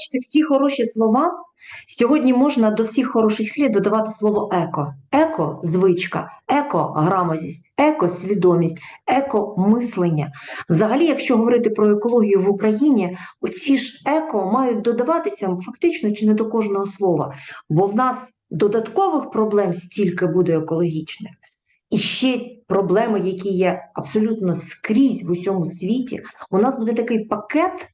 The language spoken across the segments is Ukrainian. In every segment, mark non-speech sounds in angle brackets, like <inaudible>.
бачите, всі хороші слова. Сьогодні можна до всіх хороших слів додавати слово еко. Еко звичка, еко грамотність, еко свідомість, еко мислення. Взагалі, якщо говорити про екологію в Україні, оці ж еко мають додаватися фактично чи не до кожного слова, бо в нас додаткових проблем стільки буде екологічних. І ще проблеми, які є абсолютно скрізь в усьому світі, у нас буде такий пакет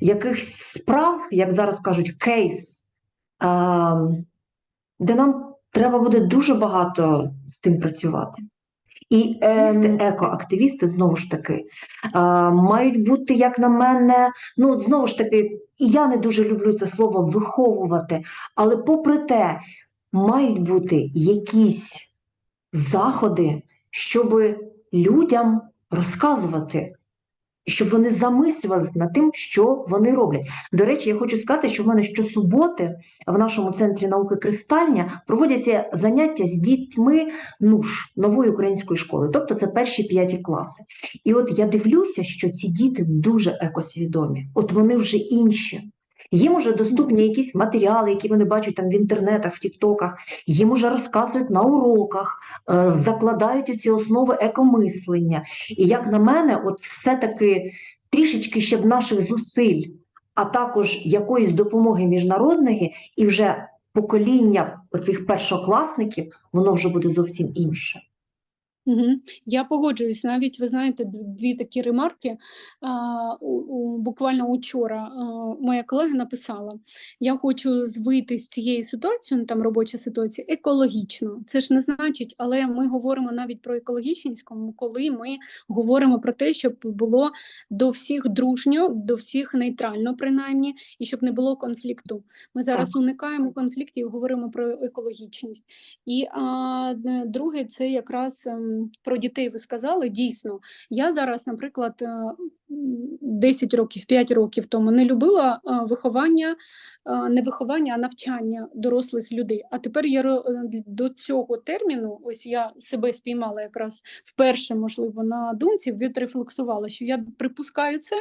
якихось справ, як зараз кажуть, кейс, де нам треба буде дуже багато з тим працювати. І активісти, екоактивісти, знову ж таки, мають бути, як на мене, ну знову ж таки, і я не дуже люблю це слово виховувати, але попри те, мають бути якісь заходи, щоб людям розказувати, щоб вони замислювалися над тим, що вони роблять. До речі, я хочу сказати, що в мене щосуботи в нашому центрі науки Кристальня проводяться заняття з дітьми НУШ нової української школи, тобто це перші п'яті класи. І от я дивлюся, що ці діти дуже екосвідомі, от вони вже інші. Їм уже доступні якісь матеріали, які вони бачать там в інтернетах, в тіктоках, їм уже розказують на уроках, е, закладають у ці основи екомислення. І як на мене, от все-таки трішечки ще в наших зусиль, а також якоїсь допомоги міжнародної, і вже покоління оцих першокласників, воно вже буде зовсім інше. Угу. Я погоджуюсь. Навіть ви знаєте, дві такі ремарки. А, у, у, буквально учора а, моя колега написала: я хочу з- вийти з цієї ситуації, ну, там робоча ситуація, екологічно. Це ж не значить, але ми говоримо навіть про екологічність, коли ми говоримо про те, щоб було до всіх дружньо, до всіх нейтрально, принаймні, і щоб не було конфлікту. Ми зараз уникаємо конфліктів, говоримо про екологічність. І а, друге, це якраз ем, про дітей ви сказали. Дійсно, я зараз, наприклад, е, 10 років, 5 років тому не любила е, виховання, е, не виховання, а навчання дорослих людей. А тепер я е, до цього терміну, ось я себе спіймала якраз вперше, можливо, на думці, відрефлексувала, що я припускаю це.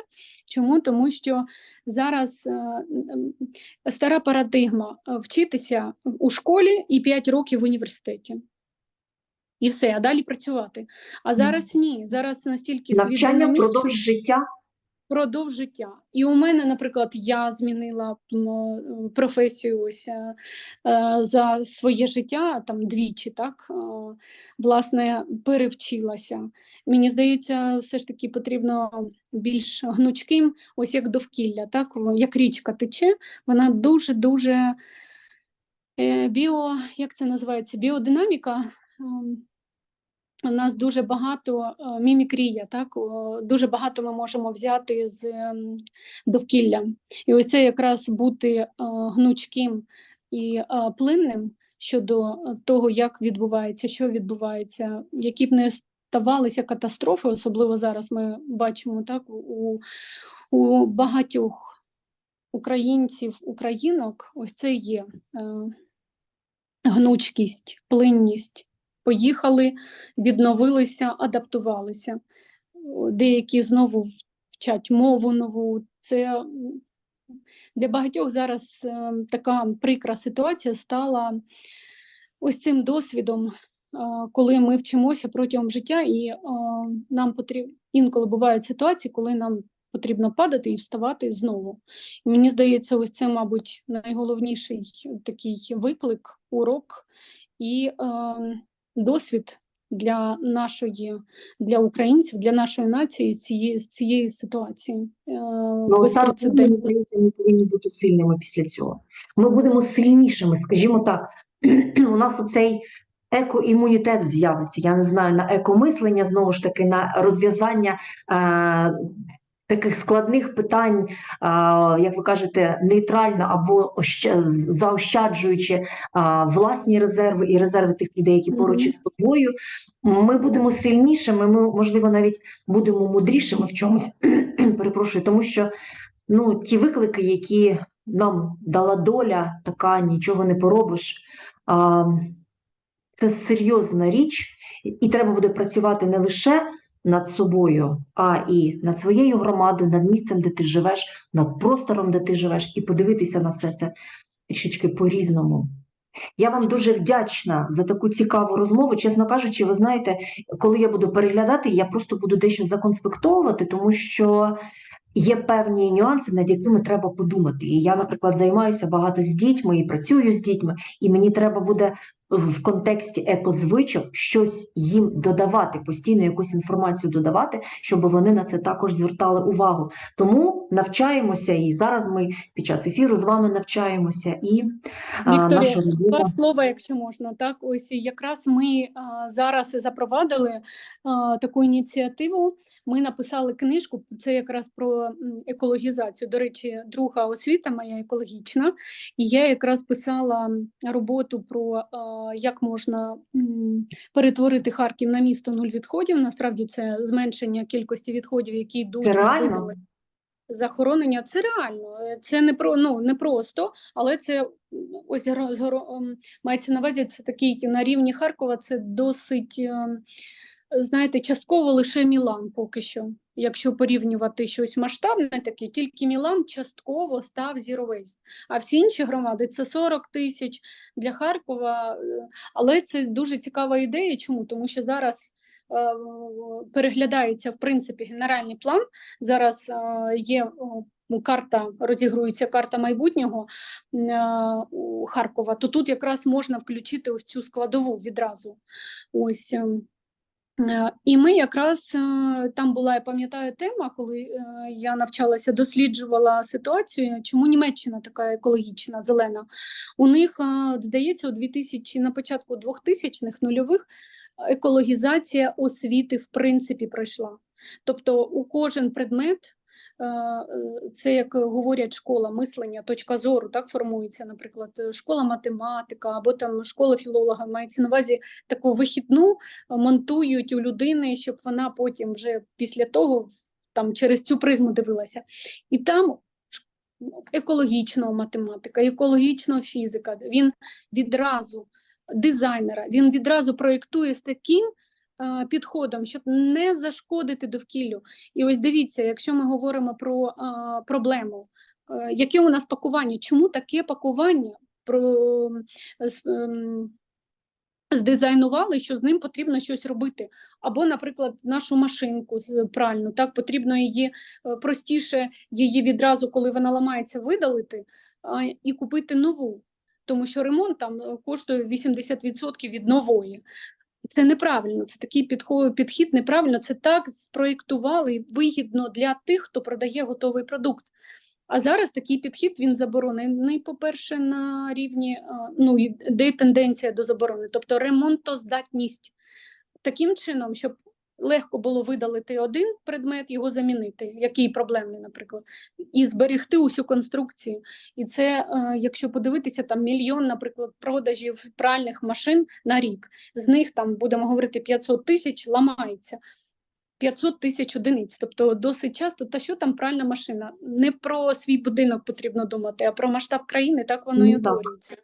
Чому? Тому що зараз е, стара парадигма е, вчитися у школі і 5 років в університеті. І все, а далі працювати. А зараз ні. Зараз настільки Навчання впродовж життя. впродовж життя. І у мене, наприклад, я змінила професію ось е, е, за своє життя там двічі, так е, власне перевчилася. Мені здається, все ж таки потрібно більш гнучким, ось як довкілля, так як річка тече, вона дуже дуже біо, як це називається, біодинаміка. Ем, у нас дуже багато е, мімікрія, так дуже багато ми можемо взяти з ем, довкілля. І ось це якраз бути е, гнучким і е, плинним щодо того, як відбувається, що відбувається, які б не ставалися катастрофи, особливо зараз ми бачимо так у, у багатьох українців, українок, ось це є гнучкість, плинність. Поїхали, відновилися, адаптувалися. Деякі знову вчать мову нову. Це для багатьох зараз е, така прикра ситуація стала ось цим досвідом, е, коли ми вчимося протягом життя, і е, нам потрібно інколи бувають ситуації, коли нам потрібно падати і вставати знову. І мені здається, ось це, мабуть, найголовніший такий виклик, урок і е, досвід для нашої, для українців, для нашої нації з цієї, з цієї ситуації. Е, Ну, саме мені здається, ми повинні бути сильними після цього. Ми будемо сильнішими, скажімо так. <clears throat> У нас оцей екоімунітет з'явиться. Я не знаю, на екомислення, знову ж таки, на розв'язання е, таких складних питань, як ви кажете, нейтрально або ощ- заощаджуючи власні резерви і резерви тих людей, які поруч із тобою. Ми будемо сильнішими, ми, можливо, навіть будемо мудрішими в чомусь. <clears throat> Перепрошую, тому що ну, ті виклики, які нам дала доля, така нічого не поробиш. Це серйозна річ, і треба буде працювати не лише над собою, а і над своєю громадою, над місцем, де ти живеш, над простором, де ти живеш, і подивитися на все це трішечки по-різному. Я вам дуже вдячна за таку цікаву розмову. Чесно кажучи, ви знаєте, коли я буду переглядати, я просто буду дещо законспектовувати, тому що є певні нюанси, над якими треба подумати. І я, наприклад, займаюся багато з дітьми і працюю з дітьми, і мені треба буде в контексті екозвичок щось їм додавати, постійно якусь інформацію додавати, щоб вони на це також звертали увагу. Тому навчаємося, і зараз ми під час ефіру з вами навчаємося. І Вікторія, два слова, якщо можна. Так, ось якраз ми а, зараз запровадили а, таку ініціативу. Ми написали книжку. Це якраз про екологізацію. До речі, друга освіта моя екологічна, і я якраз писала роботу про а, як можна перетворити Харків на місто нуль відходів. Насправді це зменшення кількості відходів, які йдуть видалення захоронення це реально. Це не про ну не просто, але це ось ем, мається на увазі. Це такий на рівні Харкова. Це досить ем, знаєте, частково лише Мілан поки що. Якщо порівнювати щось масштабне, таке тільки Мілан частково став Waste. А всі інші громади це 40 тисяч для Харкова. е, Але це дуже цікава ідея. Чому? Тому що зараз е, переглядається в принципі генеральний план. Зараз е, є ну, карта, розігрується карта майбутнього Харкова. То тут якраз можна включити ось цю складову відразу. Ось. Е, І ми якраз е, там була, я пам'ятаю, тема, коли е, я навчалася, досліджувала ситуацію, чому Німеччина така екологічна, зелена. У них, здається, у 2000, на початку 2000-х нульових екологізація освіти в принципі пройшла. Тобто у кожен предмет, це як говорять школа мислення, точка зору, так формується, наприклад, е, школа математика або там школа філолога, мається на увазі таку вихідну монтують у людини, щоб вона потім вже після того там через цю призму дивилася. І там екологічного математика, екологічного фізика, він відразу дизайнера, він відразу проєктує з таким е, підходом, щоб не зашкодити довкіллю. І ось дивіться, якщо ми говоримо про проблему, е, яке у нас пакування? Чому таке пакування? Про ем, здизайнували, що з ним потрібно щось робити. Або, наприклад, нашу машинку пральну, так потрібно її е, простіше її відразу, коли вона ламається, видалити і купити нову. Тому що ремонт там е, коштує 80% від нової. Це неправильно, це такий підход, підхід неправильно. Це так спроєктували вигідно для тих, хто продає готовий продукт. А зараз такий підхід він заборонений, по-перше, на рівні, е, ну де тенденція до заборони, тобто ремонтоздатність. Таким чином, щоб легко було видалити один предмет, його замінити, який проблемний, наприклад, і зберегти усю конструкцію. І це, е, якщо подивитися, там мільйон, наприклад, продажів пральних машин на рік. З них там будемо говорити 500 тисяч ламається. 500 тисяч одиниць, тобто досить часто, та що там пральна машина? Не про свій будинок потрібно думати, а про масштаб країни, так воно і Ну, так. утворюється.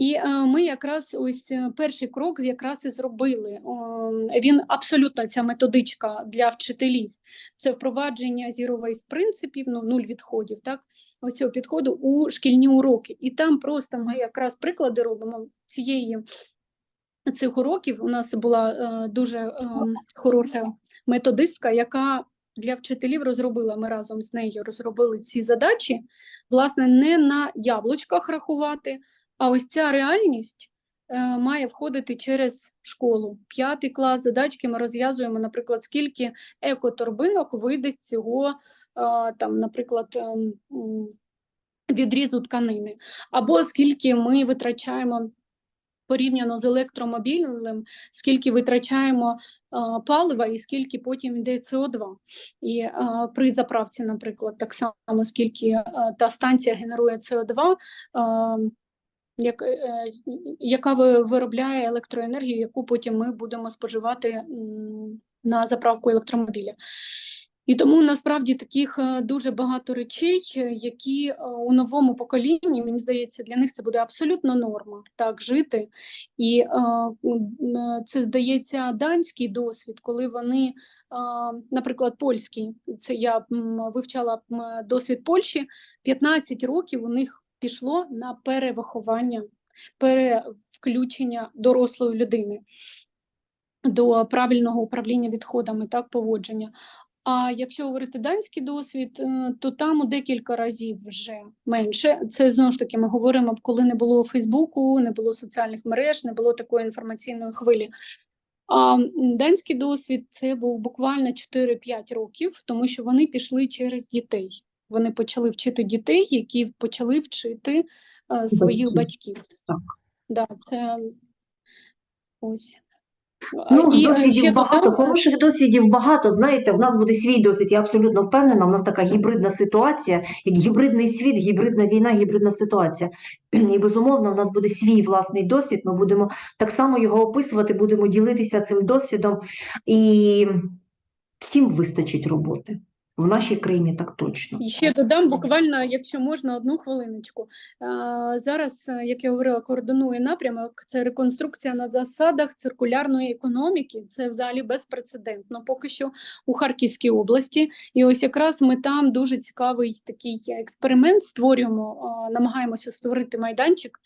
І е, ми якраз ось е, перший крок якраз і зробили. Він абсолютно ця методичка для вчителів. Це впровадження waste принципів, ну нуль відходів, так ось цього підходу у шкільні уроки. І там просто ми якраз приклади робимо цієї цих уроків. У нас була е, дуже е, хороша методистка, яка для вчителів розробила. Ми разом з нею розробили ці задачі, власне, не на яблучках рахувати. А ось ця реальність е, має входити через школу. П'ятий клас задачки ми розв'язуємо, наприклад, скільки екоторбинок вийде з цього, е, там, наприклад, ем, відрізу тканини, або скільки ми витрачаємо. Порівняно з електромобілем, скільки витрачаємо е, палива і скільки потім йде СО2. І е, при заправці, наприклад, так само, скільки е, та станція генерує СО2, е, як, е, яка виробляє електроенергію, яку потім ми будемо споживати на заправку електромобіля. І тому насправді таких е, дуже багато речей, е, які у новому поколінні, мені здається, для них це буде абсолютно норма так жити. І це здається данський досвід, коли вони, наприклад, польський, це я вивчала досвід Польщі, 15 років у них пішло на перевиховання, перевключення дорослої людини до правильного управління відходами, так, поводження. А якщо говорити данський досвід, е, то там у декілька разів вже менше. Це знову ж таки ми говоримо, коли не було Фейсбуку, не було соціальних мереж, не було такої інформаційної хвилі. А данський досвід це був буквально 4-5 років, тому що вони пішли через дітей. Вони почали вчити дітей, які почали вчити е, своїх Батьків. батьків. Так. Да, це ось. Ну, і, е, досвідів багато, додам, хороших досвідів багато. Знаєте, в нас буде свій досвід, я абсолютно впевнена. У нас така гібридна ситуація, як гібридний світ, гібридна війна, гібридна ситуація. І безумовно, в нас буде свій власний досвід. Ми будемо так само його описувати, будемо ділитися цим досвідом, і всім вистачить роботи. В нашій країні так точно. І ще додам буквально, якщо можна, одну хвилиночку. Зараз, е, як я говорила, координує напрямок. Це реконструкція на засадах циркулярної економіки. Це взагалі безпрецедентно поки що у Харківській області. І ось якраз ми там дуже цікавий такий експеримент створюємо, намагаємося створити майданчик,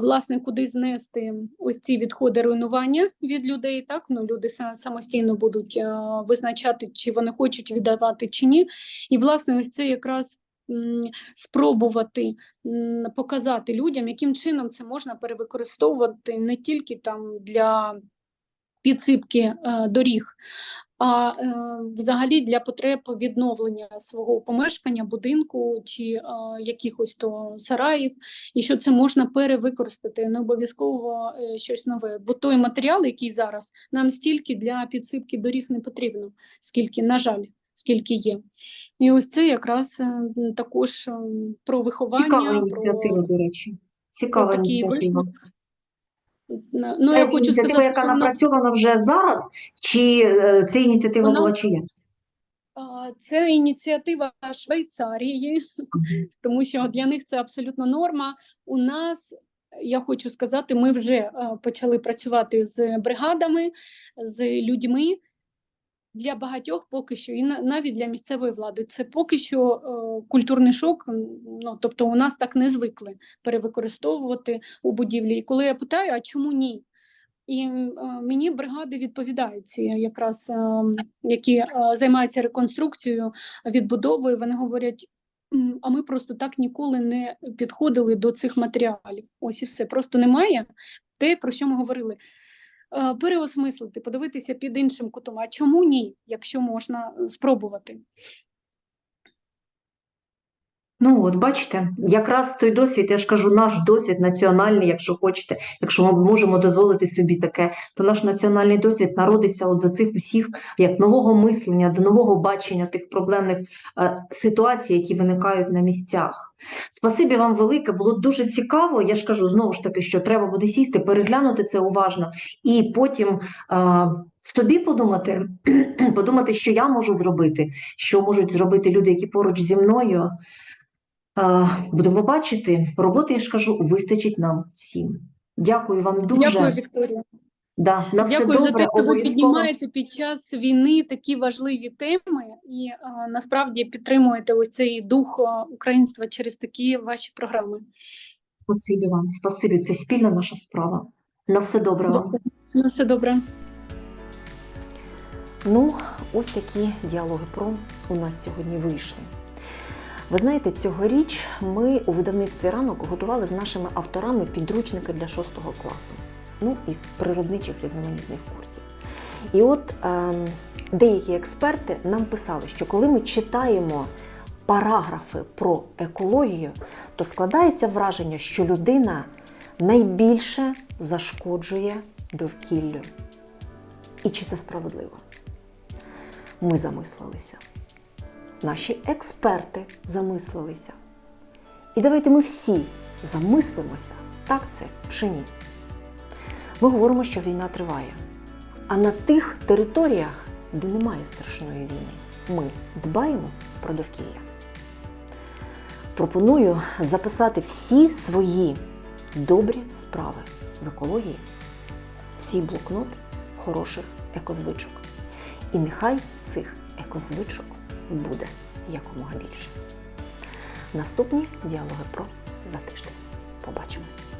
власне, куди знести ось ці відходи руйнування від людей. Так, ну люди самостійно будуть визначати, чи вони хочуть віддавати чи ні. І власне, ось це якраз спробувати показати людям, яким чином це можна перевикористовувати не тільки там для підсипки е, доріг, а е, взагалі для потреб відновлення свого помешкання, будинку чи е, якихось то сараїв, і що це можна перевикористати, не обов'язково щось нове. Бо той матеріал, який зараз нам стільки для підсипки доріг не потрібно, скільки, на жаль, скільки є. І ось це якраз е, також е, про виховання. Цікава про- ініціатива, до речі. Цікава про ініціатива. Ну, я хочу ініціатива, сказати, яка напрацьована вже зараз, чи е, це ініціатива Вона- була чиясь? А, Це ініціатива Швейцарії, <laughs> тому що для них це абсолютно норма. У нас, я хочу сказати, ми вже е, почали працювати з бригадами, з людьми. Для багатьох поки що, і на- навіть для місцевої влади, це поки що е, культурний шок. Ну тобто, у нас так не звикли перевикористовувати у будівлі. І коли я питаю, а чому ні? І е, мені бригади відповідають ці якраз, е, які займаються реконструкцією, відбудовою. Вони говорять. А ми просто так ніколи не підходили до цих матеріалів. Ось і все. Просто немає те, про що ми говорили. Е, Переосмислити, подивитися під іншим кутом. А чому ні, якщо можна е, спробувати? Ну, от бачите, якраз той досвід, я ж кажу, наш досвід національний, якщо хочете, якщо ми можемо дозволити собі таке, то наш національний досвід народиться от за цих усіх як нового мислення, до нового бачення тих проблемних е, ситуацій, які виникають на місцях. Спасибі вам велике, було дуже цікаво. Я ж кажу знову ж таки, що треба буде сісти, переглянути це уважно, і потім е, собі подумати, <clears throat> подумати, що я можу зробити, що можуть зробити люди, які поруч зі мною. Е, Будемо бачити, роботи, я ж кажу, вистачить нам всім. Дякую вам дуже. Дякую, Вікторія. Да, на все Дякую за те, що ви піднімаєте під час війни такі важливі теми і а, насправді підтримуєте ось цей дух українства через такі ваші програми. Спасибі вам, спасибі. Це спільна наша справа. На все добре вам. На все добре. Ну, ось такі діалоги про у нас сьогодні вийшли. Ви знаєте, цьогоріч ми у видавництві ранок готували з нашими авторами підручники для 6 класу, ну із природничих різноманітних курсів. І от ем, деякі експерти нам писали, що коли ми читаємо параграфи про екологію, то складається враження, що людина найбільше зашкоджує довкіллю. І чи це справедливо? Ми замислилися. Наші експерти замислилися. І давайте ми всі замислимося, так це чи ні. Ми говоримо, що війна триває. А на тих територіях, де немає страшної війни, ми дбаємо про довкілля. Пропоную записати всі свої добрі справи в екології, в свій блокнот хороших екозвичок. І нехай цих екозвичок буде якомога більше. Наступні діалоги про за тиждень. Побачимось!